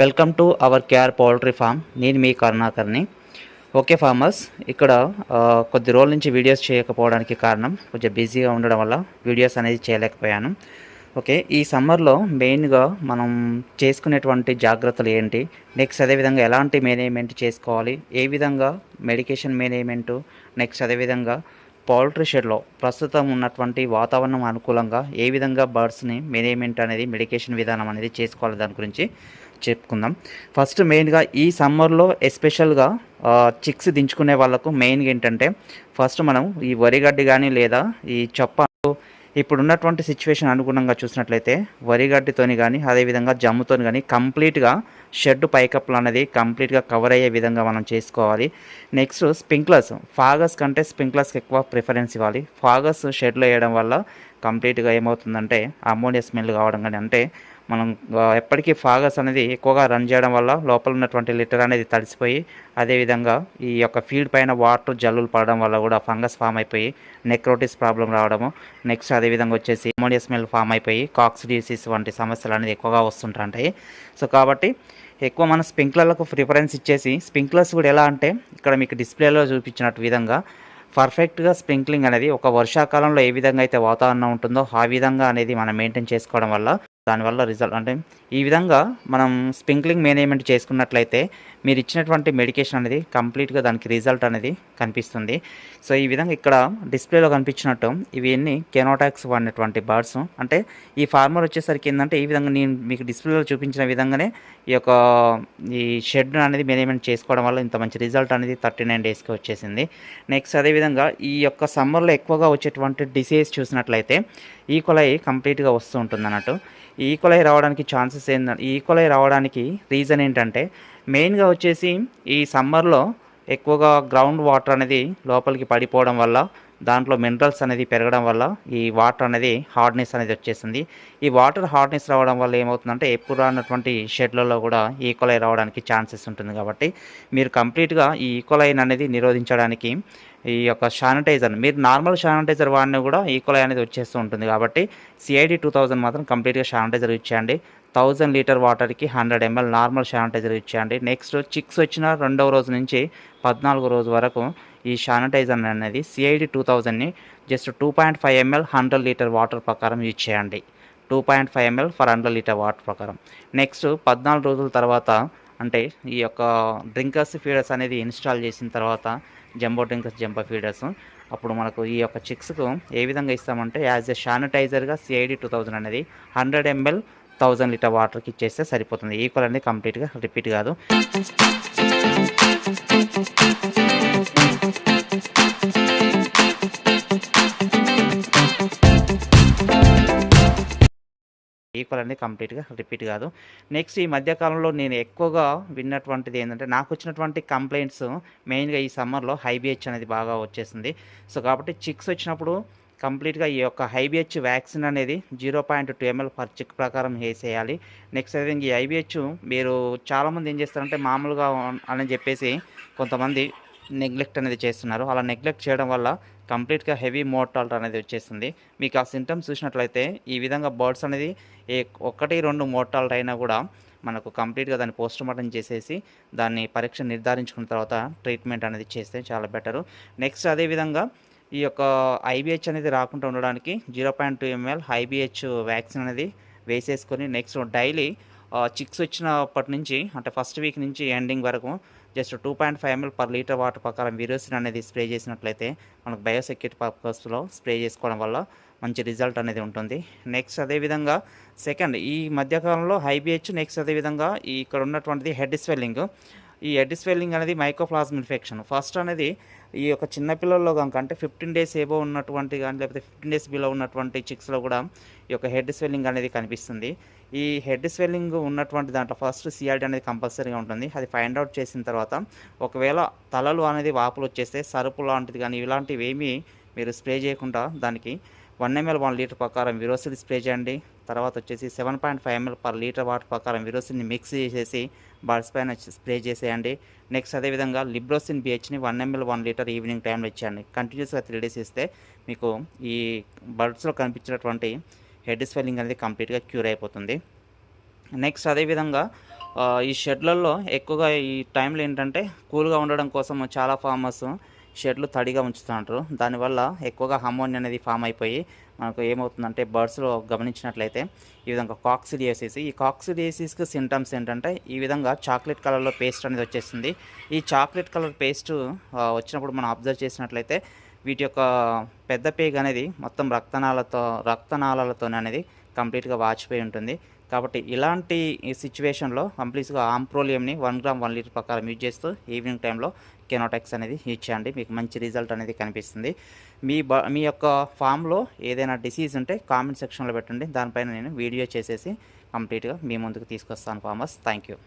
Welcome to our KR poultry farm. నేను మీ కరుణాకర్ని okay farmers ఇక్కడ కొద్ది రోజుల నుంచి వీడియోస్ చేయకపోవడానికి కారణం కొంచెం బిజీగా ఉండడం వల్ల వీడియోస్ అనేది చేయలేకపోయాను. ఓకే ఈ సమ్మర్లో మెయిన్గా మనం చేసుకునేటువంటి జాగ్రత్తలు ఏంటి? నెక్స్ట్ అదేవిధంగా ఎలాంటి మేనేజ్మెంట్ చేసుకోవాలి? ఏ విధంగా మెడికేషన్ మేనేజ్మెంటు? నెక్స్ట్ అదేవిధంగా పౌల్ట్రీ షెడ్లో ప్రస్తుతం ఉన్నటువంటి వాతావరణం అనుకూలంగా ఏ విధంగా బర్డ్స్ని మేనేజ్మెంట్ అనేది మెడికేషన్ విధానం అనేది చేసుకోవాలి దాని గురించి చెప్పుకుందాం. ఫస్ట్ మెయిన్గా ఈ సమ్మర్లో ఎస్పెషల్గా చిక్స్ దించుకునే వాళ్ళకు మెయిన్గా ఏంటంటే ఫస్ట్ మనం ఈ వరిగడ్డి కానీ లేదా ఈ చొప్ప ఇప్పుడు ఉన్నటువంటి సిచ్యువేషన్ అనుగుణంగా చూసినట్లయితే వరిగడ్డితోని కానీ అదేవిధంగా జమ్ముతోని కానీ కంప్లీట్గా షెడ్ పైకప్పులు అనేది కంప్లీట్గా కవర్ అయ్యే విధంగా మనం చేసుకోవాలి. నెక్స్ట్ స్ప్రింక్లర్స్ ఫాగస్ కంటే స్ప్రింక్లర్స్కి ఎక్కువ ప్రిఫరెన్స్ ఇవ్వాలి. ఫాగస్ షెడ్లో వేయడం వల్ల కంప్లీట్గా ఏమవుతుందంటే అమ్మోనియా స్మెల్ కావడం కానీ అంటే మనం ఎప్పటికీ ఫాగస్ అనేది ఎక్కువగా రన్ చేయడం వల్ల లోపల ఉన్నటువంటి లిటర్ అనేది తడిసిపోయి అదేవిధంగా ఈ యొక్క ఫీడ్ పైన వాటర్ జల్లులు పడడం వల్ల కూడా ఫంగస్ ఫామ్ అయిపోయి నెక్రోటిస్ ప్రాబ్లం రావడము నెక్స్ట్ అదేవిధంగా వచ్చేసి అమోనియా స్మెల్ ఫామ్ అయిపోయి కాక్స్ డిసీస్ వంటి సమస్యలు అనేది ఎక్కువగా వస్తుంటాయి సో కాబట్టి ఎక్కువ మన స్ప్రింక్లర్లకు ప్రిఫరెన్స్ ఇచ్చేసి స్ప్రింక్లర్స్ కూడా ఎలా అంటే ఇక్కడ మీకు డిస్ప్లేలో చూపించినట్టు విధంగా పర్ఫెక్ట్గా స్ప్రింక్లింగ్ అనేది ఒక వర్షాకాలంలో ఏ విధంగా అయితే వాతావరణం ఉంటుందో ఆ విధంగా అనేది మనం మెయింటైన్ చేసుకోవడం వల్ల దానివల్ల రిజల్ట్ అంటే ఈ విధంగా మనం స్ప్రింక్లింగ్ మేనేజ్మెంట్ చేసుకున్నట్లయితే మీరు ఇచ్చినటువంటి మెడికేషన్ అనేది కంప్లీట్గా దానికి రిజల్ట్ అనేది కనిపిస్తుంది. సో ఈ విధంగా ఇక్కడ డిస్ప్లేలో కనిపించినట్టు ఇవి ఎన్ని కెనోటాక్స్ వాడినటువంటి బర్డ్స్. అంటే ఈ ఫార్మర్ వచ్చేసరికి ఏంటంటే ఈ విధంగా నేను మీకు డిస్ప్లేలో చూపించిన విధంగానే ఈ యొక్క ఈ షెడ్ అనేది మేనేజ్మెంట్ చేసుకోవడం వల్ల ఇంత మంచి రిజల్ట్ అనేది థర్టీ నైన్ డేస్కి వచ్చేసింది. నెక్స్ట్ అదేవిధంగా ఈ యొక్క సమ్మర్లో ఎక్కువగా వచ్చేటువంటి డిసీజ్ చూసినట్లయితే ఈక్వలై కంప్లీట్గా వస్తూ ఉంటుంది అన్నట్టు ఈ రావడానికి ఛాన్సెస్ ఏంటంటే ఈ ఈక్వలై రావడానికి రీజన్ ఏంటంటే మెయిన్గా వచ్చేసి ఈ సమ్మర్లో ఎక్కువగా గ్రౌండ్ వాటర్ అనేది లోపలికి పడిపోవడం వల్ల దాంట్లో మినరల్స్ అనేది పెరగడం వల్ల ఈ వాటర్ అనేది హార్డ్నెస్ అనేది వచ్చేసింది. ఈ వాటర్ హార్డ్నెస్ రావడం వల్ల ఏమవుతుందంటే ఎప్పుడు రానటువంటి షెడ్లలో కూడా ఈక్వలై రావడానికి ఛాన్సెస్ ఉంటుంది కాబట్టి మీరు కంప్లీట్గా ఈ ఈక్వలైన్ అనేది నిరోధించడానికి ఈ యొక్క శానిటైజర్ మీరు నార్మల్ శానిటైజర్ వాడినా కూడా ఈక్వలై అనేది వచ్చేస్తూ ఉంటుంది. కాబట్టి సిఐడి టూ థౌజండ్ మాత్రం కంప్లీట్గా శానిటైజర్ ఇచ్చేయండి. థౌజండ్ లీటర్ వాటర్కి హండ్రెడ్ ఎంఎల్ నార్మల్ శానిటైజర్ ఇచ్చేయండి. నెక్స్ట్ చిక్స్ వచ్చిన రెండవ రోజు నుంచి పద్నాలుగు రోజు వరకు ఈ శానిటైజర్ అనేది CID two థౌజండ్ని just two point five ML hundred litre water ప్రకారం యూజ్ చేయండి. Two point five ML for hundred litre water ప్రకారం. నెక్స్ట్ పద్నాలుగు రోజుల తర్వాత అంటే ఈ యొక్క డ్రింకర్స్ ఫీడర్స్ అనేది ఇన్స్టాల్ చేసిన తర్వాత జంబో డ్రింకర్స్ ఫీడర్స్. అప్పుడు మనకు ఈ యొక్క చిక్స్కు ఏ విధంగా ఇస్తామంటే యాజ్ ఎ శానిటైజర్గా సిఐడి టూ థౌజండ్ అనేది హండ్రెడ్ ఎంఎల్ థౌజండ్ లీటర్ వాటర్కి ఇచ్చేస్తే సరిపోతుంది. ఈక్వల్ అనేది కంప్లీట్గా రిపీట్ కాదు. ఈక్వల్ అనేది కంప్లీట్గా రిపీట్ కాదు. నెక్స్ట్ ఈ మధ్యకాలంలో నేను ఎక్కువగా విన్నటువంటిది ఏంటంటే నాకు వచ్చినటువంటి కంప్లైంట్స్ మెయిన్గా ఈ సమ్మర్లో హైబిహెచ్ అనేది బాగా వచ్చేసింది. సో కాబట్టి చిక్స్ వచ్చినప్పుడు కంప్లీట్గా ఈ యొక్క హైబిహెచ్ వ్యాక్సిన్ అనేది zero point two ML per chick ప్రకారం వేసేయాలి. నెక్స్ట్ అయితే ఈ హైబిహెచ్ మీరు చాలామంది ఏం చేస్తారంటే మామూలుగా అని చెప్పేసి కొంతమంది నెగ్లెక్ట్ అనేది చేస్తున్నారు. అలా నెగ్లెక్ట్ చేయడం వల్ల కంప్లీట్గా హెవీ మోర్టాలిటీ అనేది వచ్చేస్తుంది. మీకు ఆ సింటమ్స్ చూసినట్లయితే ఈ విధంగా బర్డ్స్ అనేది ఏ ఒకటి రెండు మోర్టాలిటీ అయినా కూడా మనకు కంప్లీట్గా దాన్ని పోస్ట్ మార్టం చేసేసి దాన్ని పరీక్ష నిర్ధారించుకున్న తర్వాత ట్రీట్మెంట్ అనేది చేస్తే చాలా బెటరు. నెక్స్ట్ అదేవిధంగా ఈ యొక్క ఐబిహెచ్ అనేది రాకుండా ఉండడానికి zero point two ML IBH vaccine అనేది వేసేసుకొని నెక్స్ట్ డైలీ చిక్స్ వచ్చినప్పటి నుంచి అంటే ఫస్ట్ వీక్ నుంచి ఎండింగ్ వరకు just two point five ML per litre water ప్రకారం విరోసిన్ అనేది స్ప్రే చేసినట్లయితే మనకు బయోసెక్యూరిటీ పర్పస్లో స్ప్రే చేసుకోవడం వల్ల మంచి రిజల్ట్ అనేది ఉంటుంది. నెక్స్ట్ అదేవిధంగా సెకండ్ ఈ మధ్యకాలంలో హైబిహెచ్ నెక్స్ట్ అదేవిధంగా ఈ ఇక్కడ ఉన్నటువంటిది హెడ్ స్వెల్లింగ్ ఈ హెడ్ స్వెల్లింగ్ అనేది మైకోప్లాజ్మ్ ఇన్ఫెక్షన్. ఫస్ట్ అనేది ఈ యొక్క చిన్నపిల్లల్లో కనుక అంటే ఫిఫ్టీన్ డేస్ ఏబో ఉన్నటువంటి కానీ లేకపోతే ఫిఫ్టీన్ డేస్ బిలో ఉన్నటువంటి చిక్స్లో కూడా ఈ యొక్క హెడ్ స్వెల్లింగ్ అనేది కనిపిస్తుంది. ఈ హెడ్ స్వెల్లింగ్ ఉన్నటువంటి దాంట్లో ఫస్ట్ సిఆర్డి అనేది కంపల్సరీగా ఉంటుంది. అది ఫైండ్ అవుట్ చేసిన తర్వాత ఒకవేళ తలలు అనేది వాపులు వచ్చేస్తే సరుపు లాంటిది కానీ ఇలాంటివి ఏమీ మీరు స్ప్రే చేయకుండా దానికి వన్ ఎంఎల్ వన్ లీటర్ ప్రకారం విరోసిల్ స్ప్రే చేయండి. తర్వాత వచ్చేసి seven point five ML per litre water ప్రకారం విరోసిన్ని మిక్స్ చేసేసి బర్డ్స్ పైన స్ప్రే చేసేయండి. నెక్స్ట్ అదేవిధంగా లిబ్రోసిన్ బిహెచ్ని one ML one litre evening టైంలో ఇచ్చేయండి. కంటిన్యూస్గా త్రీ డేస్ ఇస్తే మీకు ఈ బర్డ్స్లో కనిపించినటువంటి హెడ్ స్వెల్లింగ్ అనేది కంప్లీట్గా క్యూర్ అయిపోతుంది. నెక్స్ట్ అదేవిధంగా ఈ షెడ్లలో ఎక్కువగా ఈ టైంలో ఏంటంటే కూల్గా ఉండడం కోసం చాలా ఫార్మర్స్ షెడ్లు తడిగా ఉంచుతుంటారు. దానివల్ల ఎక్కువగా అమోనియా అనేది ఫామ్ అయిపోయి మనకు ఏమవుతుందంటే బర్డ్స్లో గమనించినట్లయితే ఈ విధంగా కాక్సిడియోసిస్. ఈ కాక్సిడియోసిస్కి సింటమ్స్ ఏంటంటే ఈ విధంగా చాక్లెట్ కలర్లో పేస్ట్ అనేది వచ్చేస్తుంది. ఈ చాక్లెట్ కలర్ పేస్ట్ వచ్చినప్పుడు మనం అబ్జర్వ్ చేసినట్లయితే వీటి యొక్క పెద్ద పేగ్ అనేది మొత్తం రక్తనాళతో రక్తనాళాలతో అనేది కంప్లీట్గా వాచిపోయి ఉంటుంది. కాబట్టి ఇలాంటి సిచ్యువేషన్లో కంప్లీట్గా ఆంప్రోలియంని వన్ గ్రామ్ వన్ లీటర్ ప్రకారం యూజ్ చేస్తూ ఈవినింగ్ టైంలో కెనోటెక్స్ అనేది యూజ్ చేయండి. మీకు మంచి రిజల్ట్ అనేది కనిపిస్తుంది. మీ బ మీ యొక్క ఫామ్లో ఏదైనా డిసీజ్ ఉంటే కామెంట్ సెక్షన్లో పెట్టండి. దానిపైన నేను వీడియో చేసేసి కంప్లీట్గా మీ ముందుకు తీసుకొస్తాను ఫార్మర్స్. Thank you